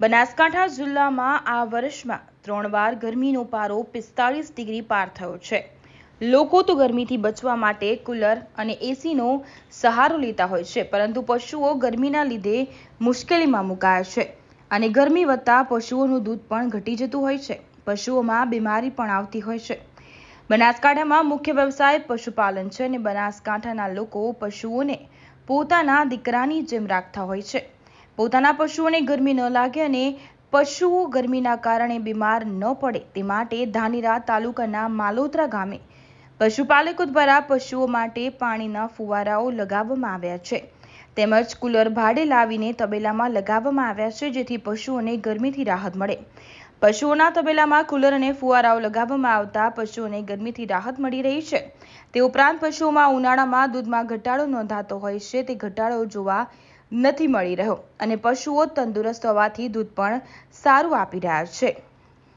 બનાસકાંઠા જિલ્લામાં આ વર્ષમાં ત્રણ વાર ગરમીનો પારો પિસ્તાળીસ ડિગ્રી પાર થયો છે. લોકો તો ગરમીથી બચવા માટે કુલર અને એસીનો સહારો લેતા હોય છે, પરંતુ પશુઓ ગરમીના લીધે મુશ્કેલીમાં મુકાયા છે અને ગરમી વધતા પશુઓનું દૂધ પણ ઘટી જતું હોય છે. પશુઓમાં બીમારી પણ આવતી હોય છે. બનાસકાંઠામાં મુખ્ય વ્યવસાય પશુપાલન છે અને બનાસકાંઠાના લોકો પશુઓને પોતાના દીકરાની જેમ રાખતા હોય છે. પોતાના પશુઓને ગરમી ન લાગે અને પશુઓ ગરમીના કારણે બીમાર ન પડે તે માટે ધાનેરા તાલુકાના માલોત્રા ગામે પશુપાલકો દ્વારા પશુઓ માટે પાણીના ફુવારાઓ લગાવવામાં આવ્યા છે. તેમજ કુલર ભાડે લાવીને તબેલામાં લગાવવામાં આવ્યા છે જેથી પશુઓને ગરમીથી રાહત મળે. પશુઓના તબેલામાં કુલર અને ફુવારાઓ લગાવવામાં આવતા પશુઓને ગરમીથી રાહત મળી રહી છે. તે ઉપરાંત પશુઓમાં ઉનાળામાં દૂધમાં ઘટાડો નોંધાતો હોય છે. તે ઘટાડો જોવા નથી મળી રહ્યો અને પશુઓ તંદુરસ્ત હોવાથી દૂધ પણ સારું આપી રહ્યા છે.